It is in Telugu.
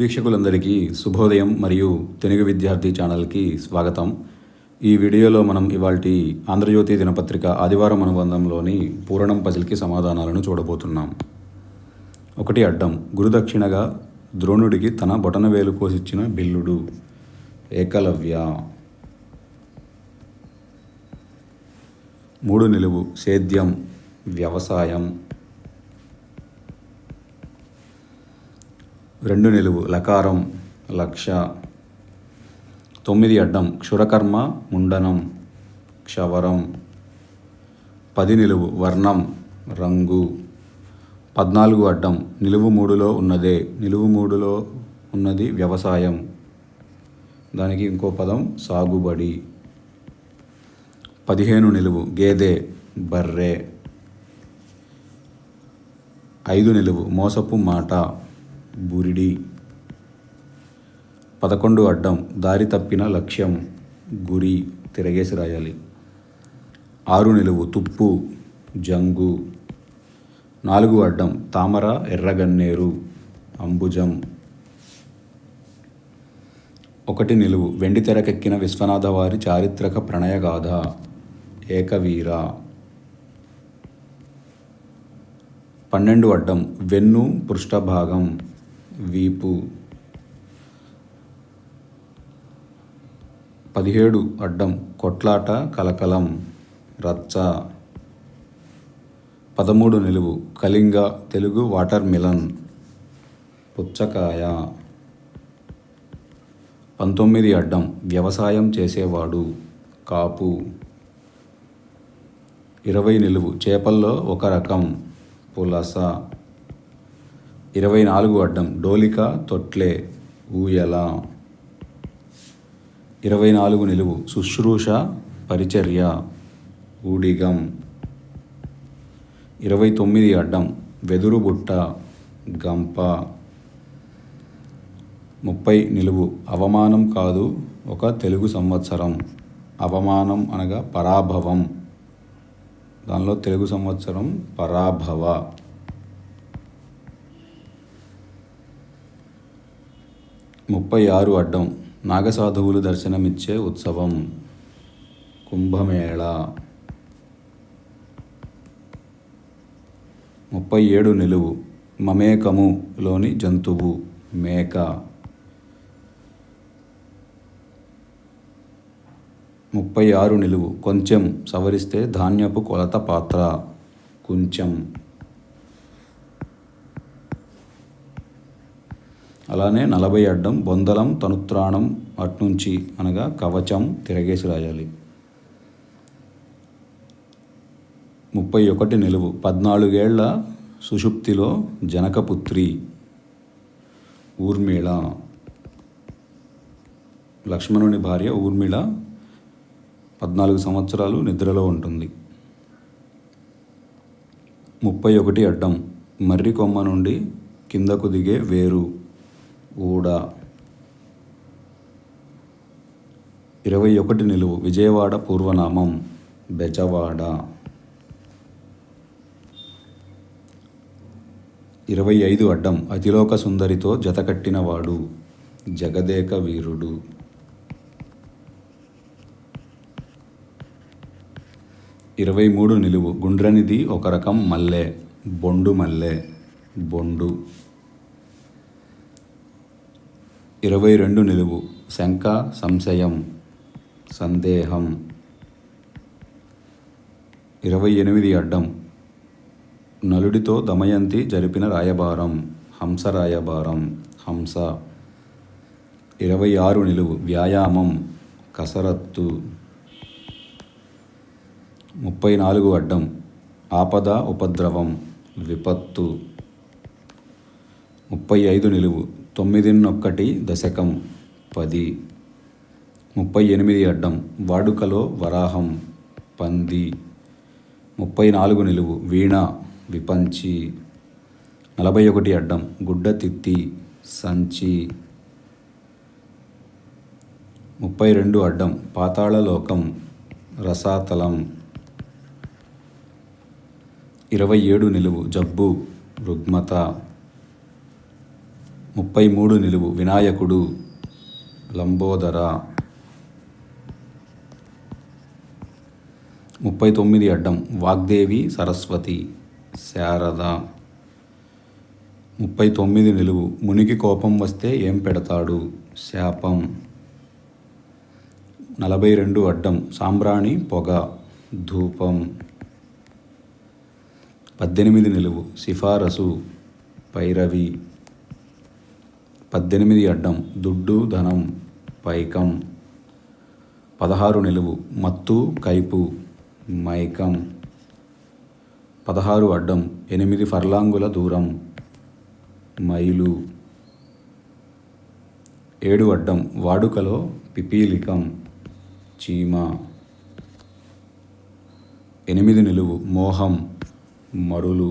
వీక్షకులందరికీ శుభోదయం మరియు తెలుగు విద్యార్థి ఛానల్కి స్వాగతం. ఈ వీడియోలో మనం ఇవాల్టి ఆంధ్రజ్యోతి దినపత్రిక ఆదివారం అనుబంధంలోని పూరణం పజిల్కి సమాధానాలను చూడబోతున్నాం. ఒకటి అడ్డం గురుదక్షిణగా ద్రోణుడికి తన బొటనవేలు కోసిచ్చిన బిల్లుడు. ఏకలవ్య. మూడు నిలువు సేద్యం వ్యవసాయం. రెండు నిలువు లకారం లక్ష. తొమ్మిది అడ్డం క్షురకర్మ ముండనం క్షవరం. పది నిలువు వర్ణం రంగు. పద్నాలుగు అడ్డం నిలువు మూడులో ఉన్నదే నిలువు మూడులో ఉన్నది వ్యవసాయం. దానికి ఇంకో పదం సాగుబడి. పదిహేను నిలువు గేదె బర్రె. ఐదు నిలువు మోసపు మాట. బురిడి. పదకొండు అడ్డం దారి తప్పిన లక్ష్యం గురి తిరగేసి రాయాలి. ఆరు నిలువు తుప్పు జంగు. నాలుగు అడ్డం తామర ఎర్రగన్నేరు అంబుజం. ఒకటి నిలువు వెండి తెరకెక్కిన విశ్వనాథ వారి చారిత్రక ప్రణయగాథ ఏకవీర. పన్నెండు అడ్డం వెన్ను పృష్ఠభాగం. వీపు పదిహేడు అడ్డం కొట్లాట కలకలం రచ్చ పదమూడు నిలువు కళింగ తెలుగు వాటర్ మిలన్ పుచ్చకాయ పంతొమ్మిది అడ్డం వ్యవసాయం చేసేవాడు కాపు ఇరవై నిలువు చేపల్లో ఒక రకం పులస ఇరవై నాలుగు అడ్డం. డోలిక తొట్లే ఊయల. ఇరవై నాలుగు నిలువు. శుశ్రూష పరిచర్య. ఊడిగం. ఇరవై తొమ్మిది అడ్డం. వెదురు బుట్ట గంప. ముప్పై నిలువు. అవమానం కాదు ఒక తెలుగు సంవత్సరం. అవమానం అనగా పరాభవం. దానిలో తెలుగు సంవత్సరం పరాభవ. ముప్పై ఆరు అడ్డం నాగసాధువులు దర్శనమిచ్చే ఉత్సవం కుంభమేళ. ముప్పై ఏడు నిలువు మమేకములోని జంతువు మేక. ముప్పై ఆరు నిలువు కొంచెం సవరిస్తే ధాన్యపు కొలత పాత్ర కొంచెం. అలానే నలభై అడ్డం బొందలం తనుత్రాణం అట్నుంచి అనగా కవచం తిరగేసి రాయాలి. ముప్పై ఒకటి నిలువు పద్నాలుగేళ్ళ సుషుప్తిలో జనకపుత్రి ఊర్మిళ. లక్ష్మణుని భార్య ఊర్మిళ పద్నాలుగు సంవత్సరాలు నిద్రలో ఉంటుంది. ముప్పై ఒకటి అడ్డం మర్రి కొమ్మ నుండి కిందకు దిగే వేరు ఊడ ఇరవై ఒకటి నిలువు. విజయవాడ పూర్వనామం. బెజవాడ. ఇరవై ఐదు అడ్డం. అతిలోక సుందరితో జతకట్టినవాడు జగదేక వీరుడు. ఇరవై మూడు నిలువు. గుండ్రనిది ఒక రకం మల్లె. బొండు మల్లె. బొండు. ఇరవై రెండు నిలువు. శంక సంశయం సందేహం. ఇరవై ఎనిమిది అడ్డం. నలుడితో దమయంతి జరిపిన రాయబారం. హంస రాయబారం. హంస. ఇరవై ఆరు నిలువు. వ్యాయామం. కసరత్తు. ముప్పై నాలుగు అడ్డం. ఆపద ఉపద్రవం. విపత్తు. ముప్పై ఐదు నిలువు. తొమ్మిదిన్నొక్కటి దశకం పది. ముప్పై ఎనిమిది అడ్డం వాడుకలో వరాహం పంది. ముప్పై నాలుగు నిలువు వీణ విపంచి. నలభై ఒకటి అడ్డం గుడ్డ తిత్తి సంచి. ముప్పై రెండు అడ్డం పాతాళలోకం రసాతలం. ఇరవై ఏడు నిలువు జబ్బు రుగ్మత. ముప్పై మూడు నిలువు. వినాయకుడు లంబోదర. ముప్పై తొమ్మిది అడ్డం. వాగ్దేవి సరస్వతి. శారద. ముప్పై తొమ్మిది నిలువు. మునికి కోపం వస్తే ఏం పెడతాడు? శాపం. నలభై రెండు అడ్డం. సాంబ్రాణి పొగ. ధూపం. పద్దెనిమిది నిలువు. సిఫారసు. పైరవి. పద్దెనిమిది అడ్డం దుడ్డు ధనం పైకం పదహారు నిలువు మత్తు కైపు మైకం పదహారు అడ్డం ఎనిమిది ఫర్లాంగుల దూరం మైలు ఏడు అడ్డం వాడుకలో పిపీలికం చీమ ఎనిమిది నిలువు మోహం మరులు